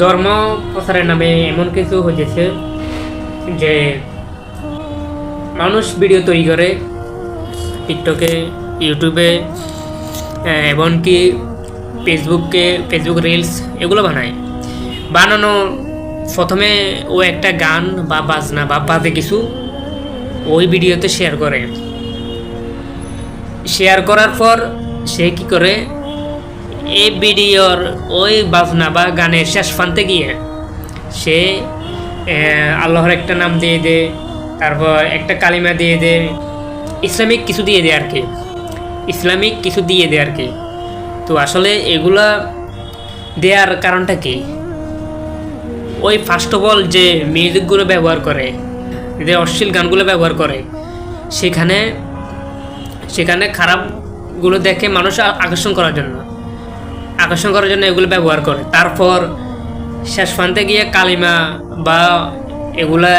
ধর্ম প্রচারের নামে এমন কিছু হয়েছে যে মানুষ ভিডিও তৈরি করে টিকটকে, ইউটিউবে এমনকি ফেসবুককে, ফেসবুক রিলস এগুলো বানায়। বানানো প্রথমে ও একটা গান বা বাজনা বা বাজে কিছু ওই ভিডিওতে শেয়ার করে। শেয়ার করার পর সে কি করে এই ভিডিওর ওই বাজনা বা গানের শেষ প্রান্তে গিয়ে সে আল্লাহর একটা নাম দিয়ে দে, তারপর একটা কালিমা দিয়ে দে, ইসলামিক কিছু দিয়ে দেয় আর কি। ইসলামিক কিছু দিয়ে দেয় আর কি। তো আসলে এগুলা দেওয়ার কারণটা কি? ওই ফার্স্ট অফ অল যে মিউজিকগুলো ব্যবহার করে, যে অশ্লীল গানগুলো ব্যবহার করে, সেখানে সেখানে খারাপগুলো দেখে মানুষ আকর্ষণ করার জন্য। আকর্ষণ করার জন্য এগুলো ব্যবহার করে। তারপর শেষ প্রান্তে গিয়ে কালিমা বা এগুলা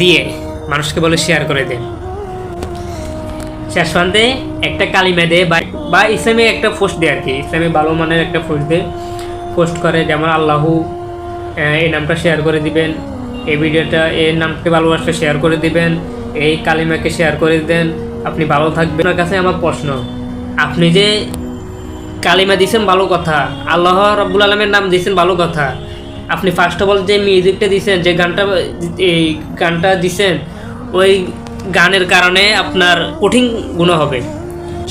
দিয়ে মানুষকে বলে শেয়ার করে দেয়। শেষ প্রান্তে একটা কালিমা দেয় বা ইসলামে একটা পোস্ট দেয় আর কি ইসলামে ভালো মানের একটা পোস্ট দেয়। পোস্ট করে যেমন আল্লাহু এই নামটা শেয়ার করে দিবেন, এই ভিডিওটা, এই নামকে ভালোবাসলে শেয়ার করে দিবেন, এই কালিমাকে শেয়ার করে দেন। আপনি ভালো থাকবেন। আপনার কাছে আমার প্রশ্ন, আপনি যে কালিমা দিয়েছেন ভালো কথা। আল্লাহ রব্বুল আলমের নাম দিয়েছেন ভালো কথা। আপনি ফার্স্ট অফ অল যে মিউজিকটা দিয়েছেন যে গানটা, এই গানটা দিছেন, ওই গানের কারণে আপনার কঠিন গুণ হবে।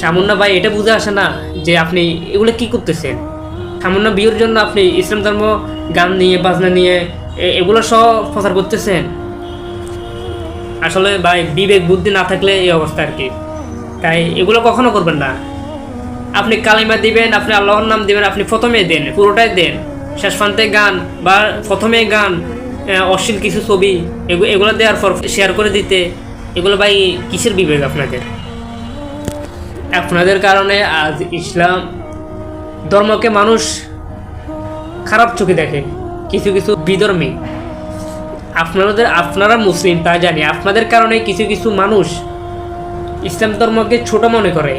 সামান্য ভাই, এটা বুঝে আসে না যে আপনি এগুলো কি করতেছেন? সামান্য বিয়ের জন্য আপনি ইসলাম ধর্ম গান নিয়ে, বাজনা নিয়ে এগুলো সহ প্রচার করতেছেন? আসলে ভাই, বিবেক বুদ্ধি না থাকলে এই অবস্থা আর কি। তাই এগুলো কখনো করবেন না। আপনি কালিমা দিবেন, আপনি আল্লাহর নাম দিবেন, আপনি প্রথমে দেন, পুরোটাই দেন। শেষ প্রান্তে গান বা প্রথমে গান অশ্লীল কিছু ছবি এগুলো দেওয়ার পর শেয়ার করে দিতে, এগুলো ভাই কিসের বিবেক আপনাদের? আপনাদের কারণে আজ ইসলাম ধর্মকে মানুষ খারাপ চোখে দেখে, কিছু কিছু বিধর্মী। আপনাদের, আপনারা মুসলিম, তা জানি। আপনাদের কারণে কিছু কিছু মানুষ ইসলাম ধর্মকে ছোট মনে করে।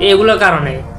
এগুলোর কারণে।